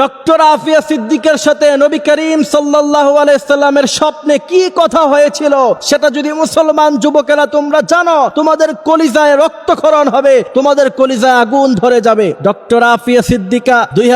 Doctor Afia সিদ্দিকের সাথে নবী করিম সাল্লাল্লাহু আলাইহি সাল্লামের স্বপ্নে কি কথা হয়েছিল, সেটা যদি মুসলমান যুবকেরা তোমরা জানো, তোমাদের কলিজায় রক্তক্ষরণ হবে, তোমাদের কলিজায় আগুন ধরে যাবে। ডক্টর আফিয়া সিদ্দিকা দুই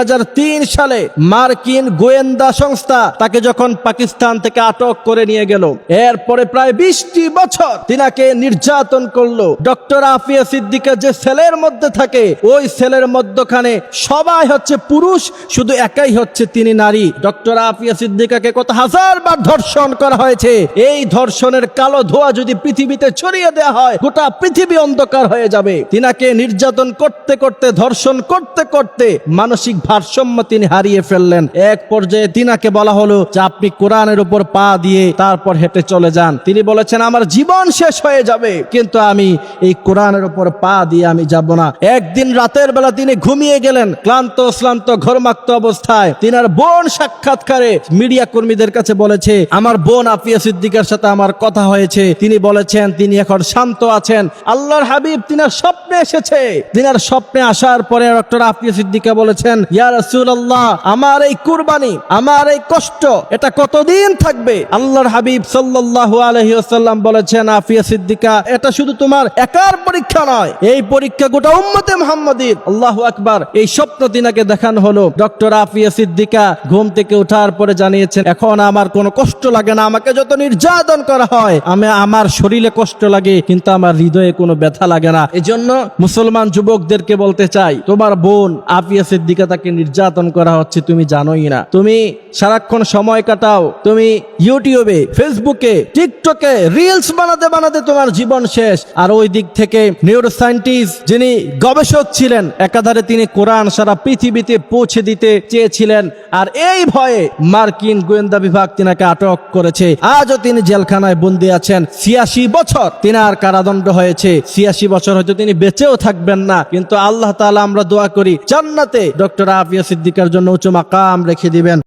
সালে মার্কিন গোয়েন্দা সংস্থা তাকে যখন পাকিস্তান থেকে আটক করে নিয়ে গেল, এরপরে প্রায় বিশটি বছর তিনাকে নির্যাতন করল। ডক্টর আফিয়া সিদ্দিকা যে সেলের মধ্যে থাকে, ওই সেলের মধ্যখানে সবাই হচ্ছে পুরুষ শুধু একাই হচ্ছে তিনি নারী। ডক্টর আফিয়া সিদ্দিকাকে কত হাজার বার ধর্ষণ করা হয়েছে। এই ধর্ষণের কালো ধোয়া যদি পৃথিবীতে ছড়িয়ে দেওয়া হয়, গোটা পৃথিবী অন্ধকার হয়ে যাবে। তিনাকে নির্যাতন করতে করতে, ধর্ষণ করতে করতে মানসিক ভারসাম্য তিনি হারিয়ে ফেললেন। এক পর্যায়ে তিনাকে বলা হলো যে, আপনি কোরআনের উপর পা দিয়ে তারপর হেঁটে চলে যান। তিনি বলেছেন, আমার জীবন শেষ হয়ে যাবে, কিন্তু আমি এই কোরআনের উপর পা দিয়ে আমি যাব না। একদিন রাতের বেলা তিনি ঘুমিয়ে গেলেন। ক্লান্ত শ্লান্ত ঘরমাক্ত অবস্থায় তিনার বোন সাক্ষাৎকারে মিডিয়া কর্মীদের কাছে বলেছে, আমার বোন আফিয়া সিদ্দিকার সাথে আমার কথা হয়েছে। তিনি বলেছেন, তিনি এখন শান্ত আছেন। আল্লাহর হাবিব তিনার স্বপ্নে এসেছে। তিনার স্বপ্নে আসার পরে ডক্টর আফিয়া সিদ্দিকা বলেছেন, ইয়া রাসূলুল্লাহ, আমার এই কুরবানি, আমার এই কষ্ট, এটা কতদিন থাকবে? আল্লাহর হাবিব সাল্লাল্লাহু আলাইহি ওয়াসাল্লাম বলেছেন, আফিয়া সিদ্দিকা, এটা শুধু তোমার একার পরীক্ষা নয়, এই পরীক্ষা গোটা উম্মতে মুহাম্মাদির। আল্লাহু আকবার, এই স্বপ্ন তিনাকে দেখানো হলো। ডক্টর আফিয়া সিদ্দিকা ঘুম থেকে ওঠার পরে জানিয়েছেন, এখন আমার কোনো কষ্ট লাগে না, আমাকে যত নির্যাতন করা হয়, আমি আমার শরীরে কষ্ট লাগে, কিন্তু আমার হৃদয়ে কোনো ব্যথা লাগে না। এজন্য মুসলমান যুবকদেরকে বলতে চাই, তোমার বোন আফিয়া সিদ্দিকা তাকে নির্যাতন করা হচ্ছে, তুমি জানোই না। তুমি সারাক্ষণ সময় কাটাও। তুমি ইউটিউবে ফেসবুকে টিকটকে রিলস বানাতে বানাতে তোমার জীবন শেষ। আর ওই দিক থেকে নিউরো সায়েন্টিস্ট যিনি গবেষক ছিলেন, একাধারে তিনি কোরআন সারা পৃথিবীতে পৌঁছে দিতে চেয়েছিলেন। আর এই ভয়ে মার্কিন গোয়েন্দা বিভাগ তিনাকে আটক করেছে। আজও তিনি জেলখানায় বন্দী আছেন। ছিয়াশি বছর তিনার কারাদণ্ড হয়েছে। ছিয়াশি বছর হয়তো তিনি বেঁচেও থাকবেন না। কিন্তু আল্লাহ তাআলা আমরা দোয়া করি, জান্নাতে ডক্টর আফিয়া সিদ্দিকার জন্য উচ্চ মাকাম রেখে দিবেন।